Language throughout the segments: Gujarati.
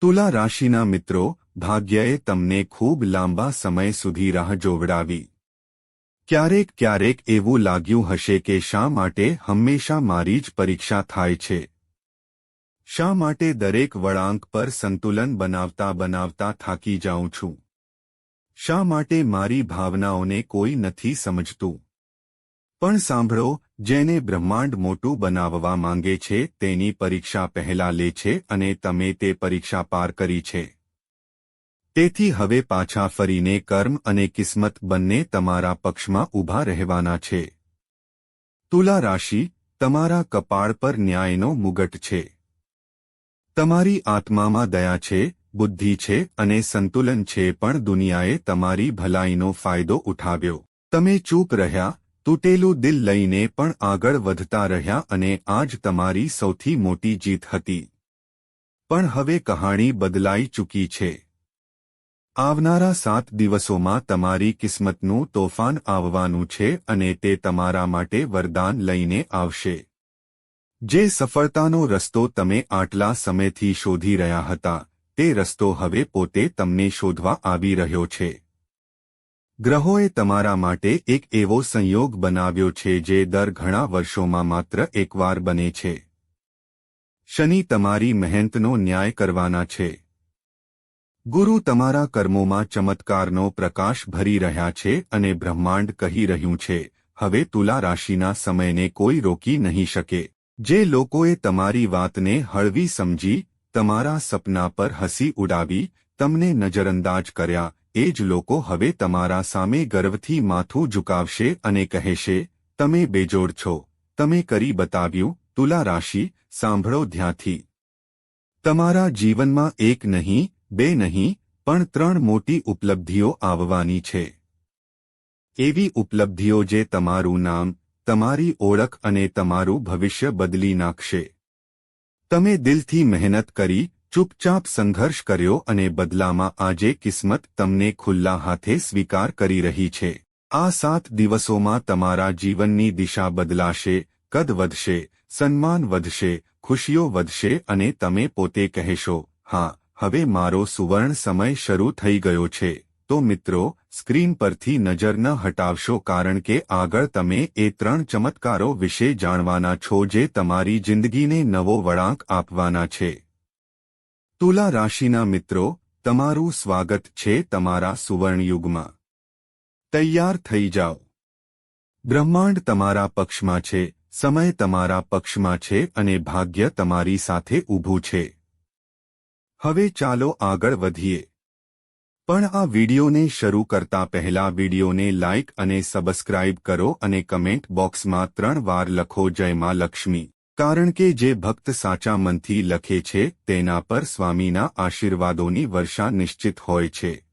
તુલા રાશિના મિત્રો, ભાગ્યએ તમને ખૂબ લાંબા સમય સુધી રાહ જોવડાવી. ક્યારેક ક્યારેક એવું લાગ્યું હશે કે શા માટે હંમેશા મારી જ પરીક્ષા થાય છે. શા માટે દરેક વળાંક પર સંતુલન બનાવતા બનાવતા થાકી જાઉં છું. શા માટે મારી ભાવનાઓને કોઈ નથી સમજતું? પણ સાંભળો જેને બ્રહ્માંડ મોટું બનાવવા માંગે છે, તેની પરીક્ષા પહેલા લે છે અને તમે તે પરીક્ષા પાર કરી છે. તેથી હવે પાછા ફરીને કર્મ અને કિસ્મત બંને તમારા પક્ષમાં ઊભા રહેવાના છે. તુલા રાશિ, તમારા કપાળ પર ન્યાયનો મુગટ છે. તમારી આત્મામાં દયા છે, બુદ્ધિ છે અને સંતુલન છે પણ દુનિયાએ તમારી ભલાઈનો ફાયદો ઉઠાવ્યો. તમે ચૂપ રહ્યા તૂટેલું દિલ લઈને પણ આગળ વધતા રહ્યા અને આ જ તમારી સૌથી મોટી જીત હતી. પણ હવે કહાણી બદલાઈ ચૂકી છે. આવનારા સાત દિવસોમાં તમારી કિસ્મતનું તોફાન આવવાનું છે અને તે તમારા માટે વરદાન લઈને આવશે. જે સફળતાનો રસ્તો તમે આટલા સમયથી શોધી રહ્યા હતા, તે રસ્તો હવે પોતે તમને શોધવા આવી રહ્યો છે. ગ્રહોએ તમારા માટે એક એવો સંયોગ બનાવ્યો છે જે દર ઘણા વર્ષોમાં માત્ર એકવાર બને છે. શનિ તમારી મહેનતનો ન્યાય કરવાના છે. ગુરુ તમારા કર્મોમાં ચમત્કારનો પ્રકાશ ભરી રહ્યા છે અને બ્રહ્માંડ કહી રહ્યું છે, હવે તુલા રાશિના સમયને કોઈ રોકી નહીં શકે. જે લોકોએ તમારી વાતને હળવી સમજી, તમારા સપના પર હસી ઉડાવી, તમને નજરઅંદાજ કર્યા એ જ લોકો હવે તમારા સામે ગર્વથી માથું ઝુકાવશે અને કહેશે, તમે બેજોડ છો. તમે કરી બતાવ્યું, તુલા રાશિ, સાંભળો ધ્યાંથી તમારા જીવનમાં એક નહીં, બે નહીં, પણ ત્રણ મોટી ઉપલબ્ધિઓ આવવાની છે. એવી ઉપલબ્ધિઓ જે તમારું નામ, તમારી ઓળખ અને તમારું ભવિષ્ય બદલી નાખશે. તમે દિલથી મહેનત કરી ચૂપચાપ સંઘર્ષ કર્યો અને બદલામાં આજે કિસ્મત તમને ખુલ્લા હાથે સ્વીકાર કરી રહી છે. આ સાત દિવસોમાં તમારા જીવનની દિશા બદલાશે, કદ વધશે, સન્માન વધશે, ખુશીઓ વધશે અને તમે પોતે કહેશો, હા, હવે મારો સુવર્ણ સમય શરૂ થઈ ગયો છે. તો મિત્રો, સ્ક્રીન પરથી નજર ન હટાવશો કારણ કે આગળ તમે એ ત્રણ ચમત્કારો વિશે જાણવાના છો જે તમારી જિંદગીને નવો વળાંક આપવાના છે. તુલા રાશિના મિત્રો, તમારું સ્વાગત છે તમારા સુવર્ણયુગમાં. તૈયાર થઈ જાઓ. બ્રહ્માંડ તમારા પક્ષમાં છે, સમય તમારા પક્ષમાં છે અને ભાગ્ય તમારી સાથે ઊભું છે. હવે ચાલો આગળ વધીએ. પણ આ વિડિયોને શરૂ કરતા પહેલા વિડિયોને લાઇક અને સબસ્ક્રાઇબ કરો અને કમેન્ટ બોક્સમાં ત્રણ વાર લખો જય માં લક્ષ્મી. કારણ કે જે ભક્ત સાચા મનથી લખે છે, તેના પર સ્વામીના આશીર્વાદોની વર્ષા નિશ્ચિત હોય છે.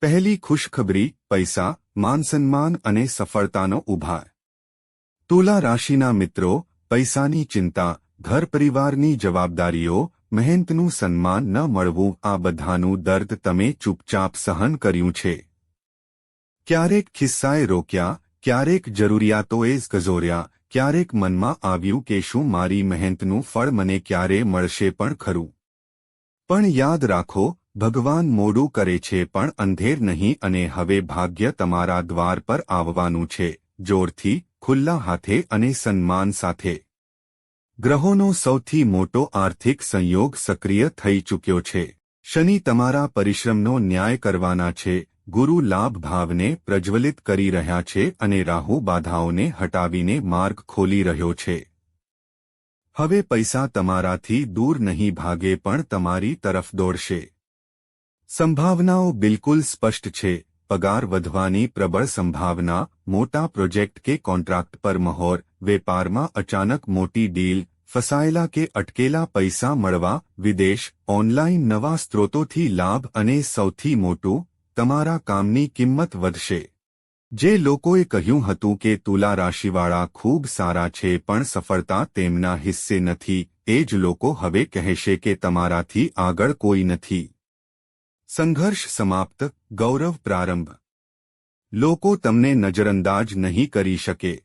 પહેલી ખુશખબરી, પૈસા, માનસન્માન અને સફળતાનો ઉભાર. તુલા રાશિના મિત્રો, પૈસાની ચિંતા, ઘર પરિવારની જવાબદારીઓ, મહેનતનું સન્માન ન મળવું, આ બધાનું દર્દ તમે ચૂપચાપ સહન કર્યું છે. ક્યારેક ખિસ્સાએ રોક્યા, ક્યારેક જરૂરિયાતોએ ગઝોર્યા ક્યારેક મનમાં આવ્યું કે શું મારી મહેનતનું ફળ મને ક્યારે મળશે પણ ખરું. પણ યાદ રાખો, ભગવાન મોડું કરે છે પણ અંધેર નહીં અને હવે ભાગ્ય તમારા દ્વાર પર આવવાનું છે, જોરથી, ખુલ્લા હાથે અને સન્માન સાથે. ગ્રહોનો સૌથી મોટો આર્થિક સંયોગ સક્રિય થઈ ચૂક્યો છે. શનિ તમારા પરિશ્રમનો ન્યાય કરવાના છે ગુરુ લાભ ભાવને પ્રજ્વલિત કરી રહ્યા છે અને રાહુ બાધાઓને હટાવીને માર્ગ ખોલી રહ્યો છે. હવે પૈસા તમારાથી દૂર નહીં ભાગે પણ તમારી તરફ દોડશે. સંભાવનાઓ બિલકુલ સ્પષ્ટ છે. પગાર વધવાની પ્રબળ સંભાવના, મોટા પ્રોજેક્ટ કે કોન્ટ્રાક્ટ પર મહોર, વેપારમાં અચાનક મોટી ડીલ, ફસાયેલા કે અટકેલા પૈસા મળવા, વિદેશ ઓનલાઇન નવા સ્ત્રોતોથી લાભ અને સૌથી મોટું તમારા કામની કિંમત વધશે. જે લોકોએ કહ્યું હતું કે તુલા રાશિવાળા ખૂબ સારા છે પણ સફળતા તેમના હિસ્સે નથી, એ જ લોકો હવે કહેશે કે તમારાથી આગળ કોઈ નથી. સંઘર્ષ સમાપ્ત, ગૌરવ પ્રારંભ. લોકો તમને નજરઅંદાજ નહીં કરી શકે.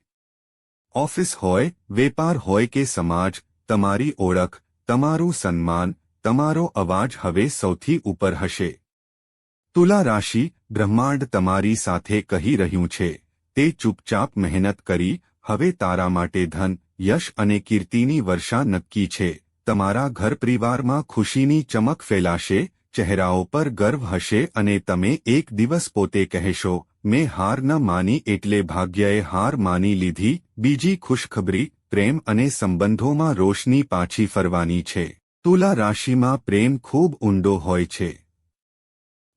ઓફિસ હોય, વેપાર હોય કે સમાજ, તમારી ઓળખ, તમારું સન્માન, તમારો અવાજ હવે સૌથી ઉપર હશે. તુલા રાશિ બ્રહ્માંડ તમારી સાથે કહી રહ્યું છે. તે ચૂપચાપ મહેનત કરી, હવે તારા માટે ધન, યશ અને કીર્તિની વર્ષા નક્કી છે. તમારા ઘર પરિવારમાં ખુશીની ચમક ફેલાશે, ચહેરાઓ પર ગર્વ હશે અને તમે એક દિવસ પોતે કહેશો, મેં હાર ન માની એટલે ભાગ્યએ હાર માની લીધી. બીજી ખુશખબરી, પ્રેમ અને સંબંધોમાં રોશની પાછી ફરવાની છે. તુલા રાશિમાં પ્રેમ ખૂબ ઊંડો હોય છે.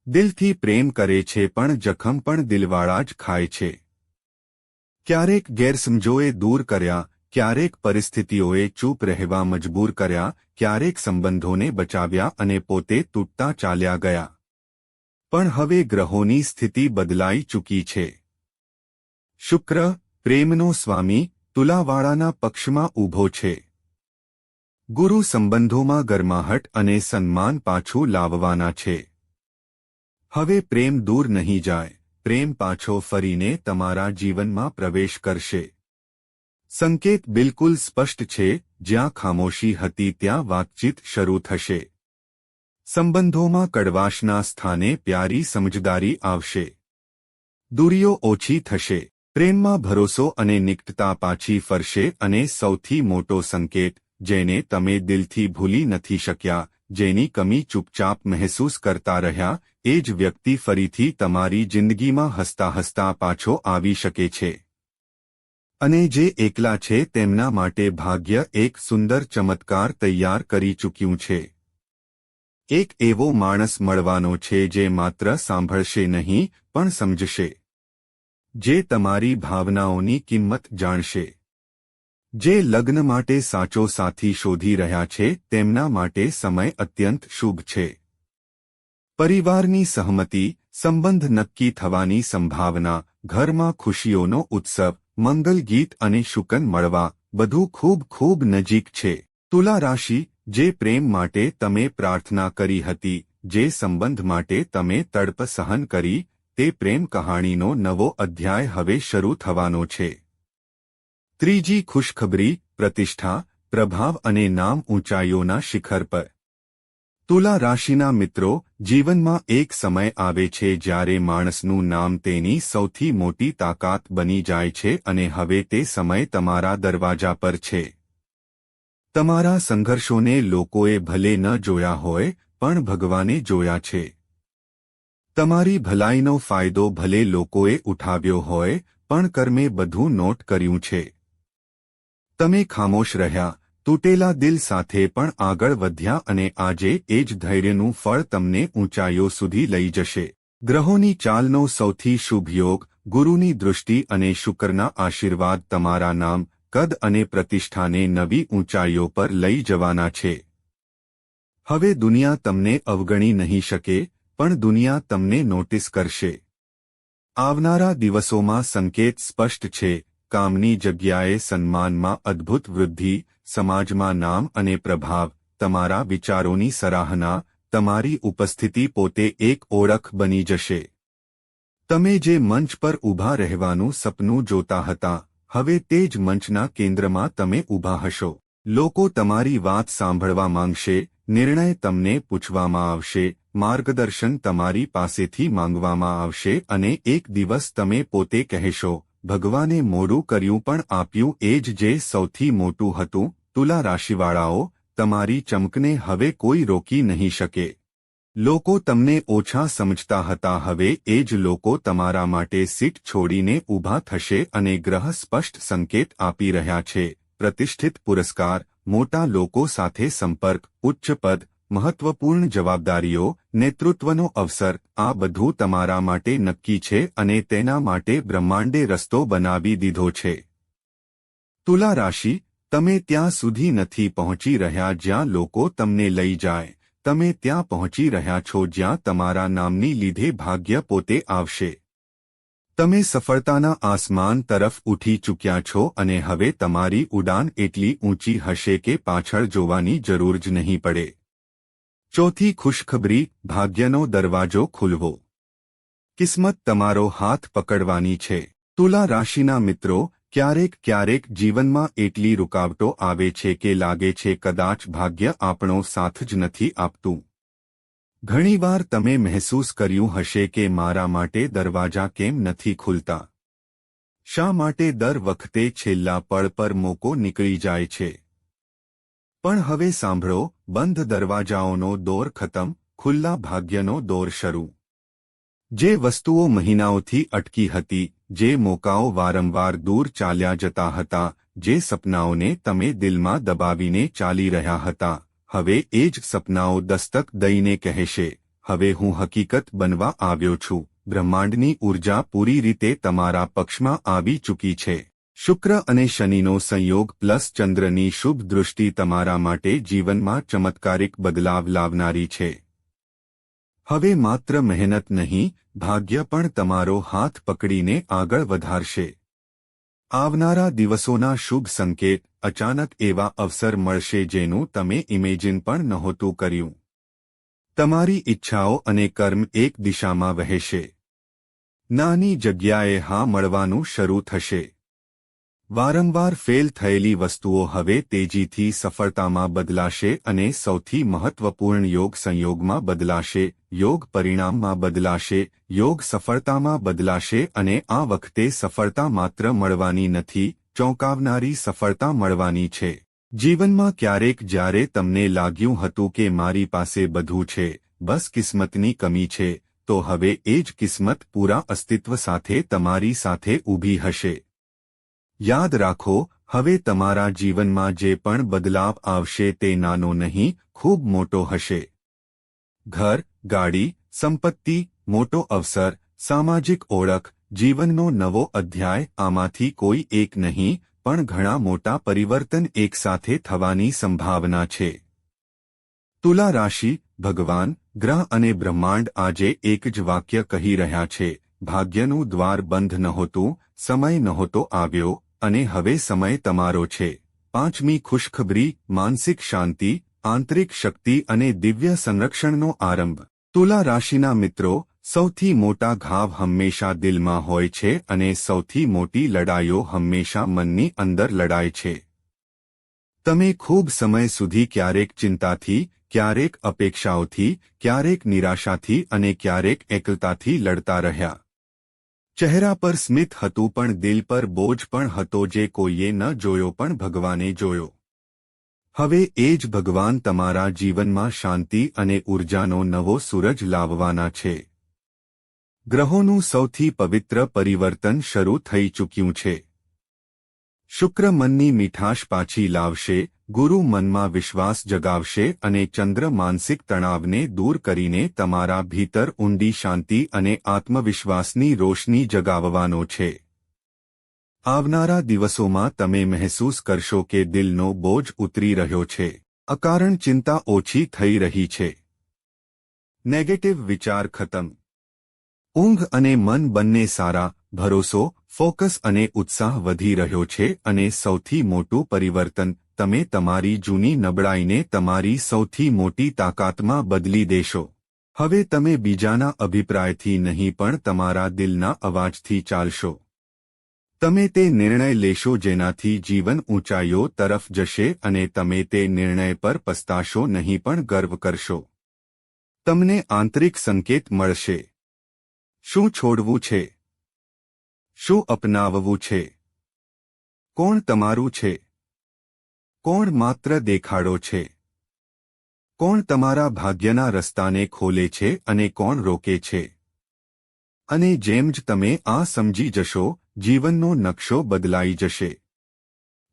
દિલથી પ્રેમ કરે છે પણ જખમ પણ દિલવાળા જ ખાય છે. ક્યારેક ગેરસમજોએ દૂર કર્યા, ક્યારેક પરિસ્થિતિઓએ ચૂપ રહેવા મજબૂર કર્યા, ક્યારેક સંબંધોને બચાવ્યા અને પોતે તૂટતા ચાલ્યા ગયા. પણ હવે ગ્રહોની સ્થિતિ બદલાઈ ચૂકી છે. શુક્ર, પ્રેમનો સ્વામી, તુલાવાળાના પક્ષમાં ઊભો છે. ગુરુ સંબંધોમાં ગરમાહટ અને સન્માન પાછું લાવવાના છે. હવે પ્રેમ દૂર નહીં જાય, પ્રેમ પાછો ફરીને તમારા જીવનમાં પ્રવેશ કરશે. સંકેત બિલકુલ સ્પષ્ટ છે, જ્યાં ખામોશી હતી ત્યાં વાતચીત શરૂ થશે. સંબંધોમાં કડવાશના સ્થાને પ્યારી સમજદારી આવશે. દૂરીઓ ઓછી થશે, પ્રેમમાં ભરોસો અને નિકટતા પાછી ફરશે અને સૌથી મોટો સંકેત, જેને તમે દિલથી ભૂલી નથી શક્યા જેની કમી ચૂપચાપ મહેસૂસ કરતા રહ્યા, એ જ વ્યક્તિ ફરીથી તમારી જિંદગીમાં હસતા હસતા પાછો આવી શકે છે. અને જે એકલા છે તેમના માટે ભાગ્ય એક સુંદર ચમત્કાર તૈયાર કરી ચૂક્યું છે. એક એવો માણસ મળવાનો છે જે માત્ર સાંભળશે નહીં, પણ સમજશે. જે તમારી ભાવનાઓની કિંમત જાણશે. જે લગ્ન માટે સાચો સાથી શોધી રહ્યા છે, તેમના માટે સમય અત્યંત શુભ છે. પરિવારની સહમતિ, સંબંધ નક્કી થવાની સંભાવના, ઘરમાં ખુશીઓનો ઉત્સવ, મંગલ ગીત અને શુકન મળવા, બધું ખૂબ ખૂબ નજીક છે. તુલા રાશિ, જે પ્રેમ માટે તમે પ્રાર્થના કરી હતી, જે સંબંધ માટે તમે તડપ સહન કરી, તે પ્રેમ કહાણીનો નવો અધ્યાય હવે શરૂ થવાનો છે. ત્રીજી ખુશખબરી, પ્રતિષ્ઠા, પ્રભાવ અને નામ ઊંચાઈઓના શિખર પર. તુલા રાશિના મિત્રો, જીવનમાં એક સમય આવે છે જ્યારે માણસનું નામ તેની સૌથી મોટી તાકાત બની જાય છે અને હવે તે સમય તમારા દરવાજા પર છે. તમારા સંઘર્ષોને લોકોએ ભલે ન જોયા હોય, પણ ભગવાને જોયા છે. તમારી ભલાઈનો ફાયદો ભલે લોકોએ ઉઠાવ્યો હોય, પણ કર્મે બધું નોટ કર્યું છે. તમે ખામોશ રહ્યા, તૂટેલા દિલ સાથે પણ આગળ વધ્યા અને આજે એ જ ધૈર્યનું ફળ તમને ઊંચાઈઓ સુધી લઈ જશે. ગ્રહોની ચાલનો સૌથી શુભ યોગ, ગુરુની દૃષ્ટિ અને શુક્રના આશીર્વાદ તમારા નામ, કદ અને પ્રતિષ્ઠાને નવી ઊંચાઈઓ પર લઈ જવાના છે. હવે દુનિયા તમને અવગણી નહીં શકે, પણ દુનિયા તમને નોટિસ કરશે. આવનારા દિવસોમાં સંકેત સ્પષ્ટ છે કામની જગ્યાએ સન્માનમાં અદ્ભુત વૃદ્ધિ, સમાજમાં નામ અને પ્રભાવ, તમારા વિચારોની સરાહના, તમારી ઉપસ્થિતિ પોતે એક ઓળખ બની જશે. તમે જે મંચ પર ઊભા રહેવાનું સપનું જોતા હતા, હવે તે જ મંચના કેન્દ્રમાં તમે ઊભા હશો. લોકો તમારી વાત સાંભળવા માંગશે, નિર્ણય તમને પૂછવામાં આવશે, માર્ગદર્શન તમારી પાસેથી માંગવામાં આવશે અને એક દિવસ તમે પોતે કહેશો ભગવાને મોડું કર્યું પણ આપ્યું એ જ જે સૌથી મોટું હતું, તુલા રાશિવાળાઓ, તમારી ચમકને હવે કોઈ રોકી નહીં શકે. લોકો તમને ઓછા સમજતા હતા, હવે એ જ લોકો તમારા માટે સીટ છોડીને ઊભા થશે અને ગ્રહ સ્પષ્ટ સંકેત આપી રહ્યા છે. પ્રતિષ્ઠિત પુરસ્કાર, મોટા લોકો સાથે સંપર્ક, ઉચ્ચ પદ, મહત્વપૂર્ણ જવાબદારીઓ નેતૃત્વનો અવસર આ બધું તમારા માટે નક્કી છે અને તેના માટે બ્રહ્માંડે રસ્તો બનાવી દીધો છે. તુલા રાશિ, તમે ત્યાં સુધી નથી પહોંચી રહ્યા જ્યાં લોકો તમને લઈ જાય. તમે ત્યાં પહોંચી રહ્યા છો જ્યાં તમારા નામની લીધે ભાગ્ય પોતે આવશે. તમે સફળતાના આસમાન તરફ ઉઠી ચૂક્યા છો અને હવે તમારી ઉડાન એટલી ઊંચી હશે કે પાછળ જોવાની જરૂર જ નહીં પડે. ચોથી ખુશખબરી, ભાગ્યનો દરવાજો ખુલવો. કિસ્મત તમારો હાથ પકડવાની છે. તુલા રાશિના મિત્રો, ક્યારેક ક્યારેક જીવનમાં એટલી રૂકાવટો આવે છે કે લાગે છે કદાચ ભાગ્ય આપણો સાથ જ નથી આપતું. ઘણીવાર તમે મહેસૂસ કર્યું હશે કે મારા માટે દરવાજા કેમ નથી ખુલતા? શા માટે દર વખતે છેલ્લા પળ પર મોકો નીકળી જાય છે? પણ હવે સાંભળો, બંધ દરવાજાઓનો દોર ખતમ, ખુલ્લા ભાગ્યનો દોર શરૂ. જે વસ્તુઓ મહિનાઓથી અટકી હતી, જે મોકાઓ વારંવાર દૂર ચાલ્યા જતા હતા, જે સપનાઓને તમે દિલમાં દબાવીને ચાલી રહ્યા હતા, હવે એ જ સપનાઓ દસ્તક દઈને કહેશે, હવે હું હકીકત બનવા આવ્યો છું, બ્રહ્માંડની ઊર્જા પૂરી રીતે તમારા પક્ષમાં આવી ચૂકી છે. શુક્ર અને શનિનો સંયોગ પ્લસ ચંદ્રની શુભ દૃષ્ટિ તમારા માટે જીવનમાં ચમત્કારિક બદલાવ લાવનારી છે. હવે માત્ર મહેનત નહીં, ભાગ્ય પણ તમારો હાથ પકડીને આગળ વધારશે. આવનારા દિવસોના શુભ સંકેત, અચાનક એવા અવસર મળશે જેનું તમે ઇમેજિન પણ નહોતું કર્યું. તમારી ઈચ્છાઓ અને કર્મ એક દિશામાં વહેશે. નાની જગ્યાએ હા મળવાનું શરૂ થશે. વારંવાર ફેલ થયેલી વસ્તુઓ હવે તેજીથી સફળતામાં બદલાશે અને સૌથી મહત્વપૂર્ણ યોગ સંયોગમાં બદલાશે, યોગ પરિણામમાં બદલાશે, યોગ સફળતામાં બદલાશે અને આ વખતે સફળતા માત્ર મળવાની નથી, ચોંકાવનારી સફળતા મળવાની છે. જીવનમાં ક્યારેક જ્યારે તમને લાગ્યું હતું કે મારી પાસે બધું છે, બસ કિસ્મતની કમી છે, તો હવે એ જ કિસ્મત પૂરા અસ્તિત્વ સાથે તમારી સાથે ઊભી હશે. યાદ રાખો, હવે તમારા જીવનમાં જે પણ બદલાવ આવશે તે નાનો નહીં, ખૂબ મોટો હશે. ઘર, ગાડી, સંપત્તિ, મોટો અવસર, સામાજિક ઓળખ, જીવનનો નવો અધ્યાય, આમાંથી કોઈ એક નહીં, પણ ઘણા મોટા પરિવર્તન એકસાથે થવાની સંભાવના છે. તુલા રાશિ, ભગવાન, ગ્રહ અને બ્રહ્માંડ આજે એક જ વાક્ય કહી રહ્યા છે. ભાગ્યનું દ્વાર બંધ નહોતું, સમય નહોતો આવ્યો અને હવે સમય તમારો છે. પાંચમી ખુશખબરી, માનસિક શાંતિ, આંતરિક શક્તિ અને દિવ્ય સંરક્ષણનો આરંભ. તુલા રાશિના મિત્રો, સૌથી મોટા ઘાવ હંમેશા દિલમાં હોય છે અને સૌથી મોટી લડાઈઓ હંમેશા મનની અંદર લડાય છે. તમે ખૂબ સમય સુધી ક્યારેક ચિંતાથી, ક્યારેક અપેક્ષાઓથી, ક્યારેક નિરાશાથી અને ક્યારેક એકલતાથી લડતા રહ્યા. ચહેરા પર સ્મિત હતું પણ દિલ પર બોજ પણ હતો જે કોઈએ ન જોયો પણ ભગવાને જોયો. હવે એ જ ભગવાન તમારા જીવનમાં શાંતિ અને ઉર્જાનો નવો સૂરજ લાવવાના છે. ગ્રહોનું સૌથી પવિત્ર પરિવર્તન શરૂ થઈ ચૂક્યું છે. શુક્ર મનની મીઠાશ પાછી લાવશે ગુરુ મનમાં વિશ્વાસ જગાવશે અને ચંદ્ર માનસિક તણાવને દૂર કરીને તમારા ભીતર ઊંડી શાંતિ અને આત્મવિશ્વાસની રોશની જગાવવાનો છે. આવનારા દિવસોમાં તમે મહેસૂસ કરશો કે દિલનો બોજ ઉતરી રહ્યો છે. અકારણ ચિંતા ઓછી થઈ રહી છે. નેગેટિવ વિચાર ખતમ. ઊંઘ અને મન બંને સારા, ભરોસો, ફોકસ અને ઉત્સાહ વધી રહ્યો છે અને સૌથી મોટું પરિવર્તન તમે તમારી જૂની નબળાઈને તમારી સૌથી મોટી તાકાતમાં બદલી દેશો. હવે તમે બીજાના અભિપ્રાયથી નહીં પણ તમારા દિલના અવાજથી ચાલશો. તમે તે નિર્ણય લેશો જેનાથી જીવન ઊંચાઈઓ તરફ જશે અને તમે તે નિર્ણય પર પસ્તાશો નહીં પણ ગર્વ કરશો. તમને આંતરિક સંકેત મળશે. શું છોડવું છે? શું અપનાવવું છે? કોણ તમારું છે? કોણ માત્ર દેખાડો છે? કોણ તમારા ભાગ્યના રસ્તાને ખોલે છે અને કોણ રોકે છે? અને જેમ જ તમે આ સમજી જશો, જીવનનો નકશો બદલાઈ જશે.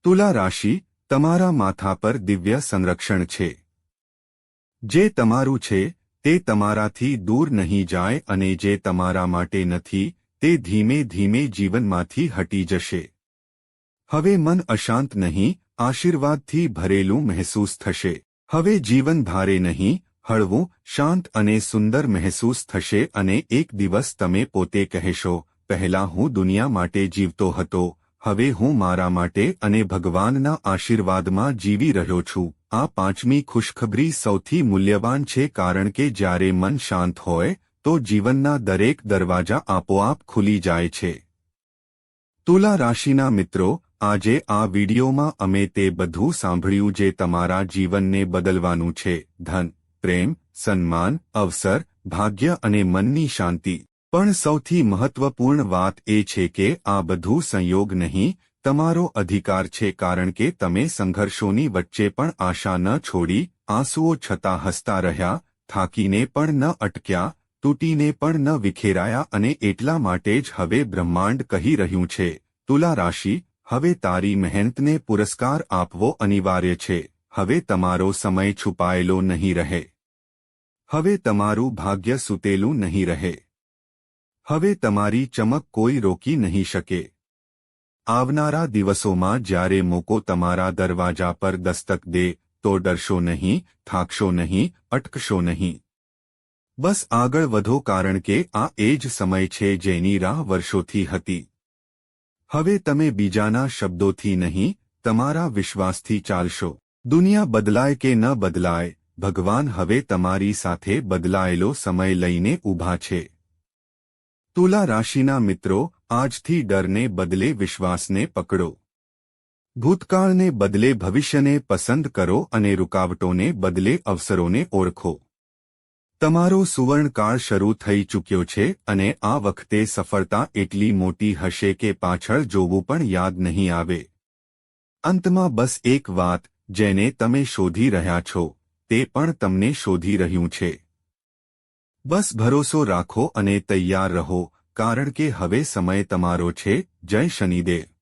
તુલા રાશિ, તમારા માથા પર દિવ્ય સંરક્ષણ છે. જે તમારું છે, તે તમારાથી દૂર નહીં જાય અને જે તમારા માટે નથી, તે ધીમે ધીમે જીવનમાંથી હટી જશે. હવે મન અશાંત નહીં આશીર્વાદથી ભરેલું મહેસૂસ થશે. હવે જીવન ભારે નહીં, હળવું, શાંત અને સુંદર મહેસૂસ થશે અને એક દિવસ તમે પોતે કહેશો, પહેલા હું દુનિયા માટે જીવતો હતો, હવે હું મારા માટે અને ભગવાનના આશીર્વાદમાં જીવી રહ્યો છું. આ પાંચમી ખુશખબરી સૌથી મૂલ્યવાન છે કારણ કે જ્યારે મન શાંત હોય, તો જીવનના દરેક દરવાજા આપોઆપ ખુલી જાય છે. તુલા રાશિના મિત્રો આજે આ વિડિયોમાં અમે તે બધું સાંભળ્યું જે તમારા જીવનને બદલવાનું છે. ધન, પ્રેમ, સન્માન, અવસર, ભાગ્ય અને મનની શાંતિ. પણ સૌથી મહત્વપૂર્ણ વાત એ છે કે આ બધું સંયોગ નહીં, તમારો અધિકાર છે કારણ કે તમે સંઘર્ષોની વચ્ચે પણ આશા ન છોડી, આંસુઓ છતાં હસતા રહ્યા, થાકીને પણ ન અટક્યા, તૂટીને પણ ન વિખેરાયા અને એટલા માટે જ હવે બ્રહ્માંડ કહી રહ્યું છે. તુલા રાશિ હવે તારી મહેનતને પુરસ્કાર આપવો અનિવાર્ય છે. હવે તમારો સમય છુપાયેલો નહીં રહે. હવે તમારું ભાગ્ય સૂતેલું નહીં રહે. હવે તમારી ચમક કોઈ રોકી નહીં શકે. આવનારા દિવસોમાં જ્યારે મોકો તમારા દરવાજા પર દસ્તક દે, તો ડરશો નહીં, થાકશો નહીં, અટકશો નહીં. બસ આગળ વધો કારણ કે આ એ જ સમય છે જેની રાહ વર્ષોથી હતી. હવે તમે બીજાના શબ્દોથી નહીં, તમારા વિશ્વાસથી ચાલશો. દુનિયા બદલાય કે ન બદલાય, ભગવાન હવે તમારી સાથે બદલાયેલો સમય લઈને ઊભા છે. તુલા રાશિના મિત્રો, આજથી ડરને બદલે વિશ્વાસને પકડો. ભૂતકાળને બદલે ભવિષ્યને પસંદ કરો અને રૂકાવટોને બદલે અવસરોને ઓળખો. તમારો સુવર્ણકાળ શરૂ થઈ ચૂક્યો છે અને આ વખતે સફળતા એટલી મોટી હશે કે પાછળ જોવું પણ યાદ નહીં આવે. અંતમાં બસ એક વાત, જેને તમે શોધી રહ્યા છો, તે પણ તમને શોધી રહ્યું છે. બસ ભરોસો રાખો અને તૈયાર રહો, કારણ કે હવે સમય તમારો છે, જય શનિદેવ.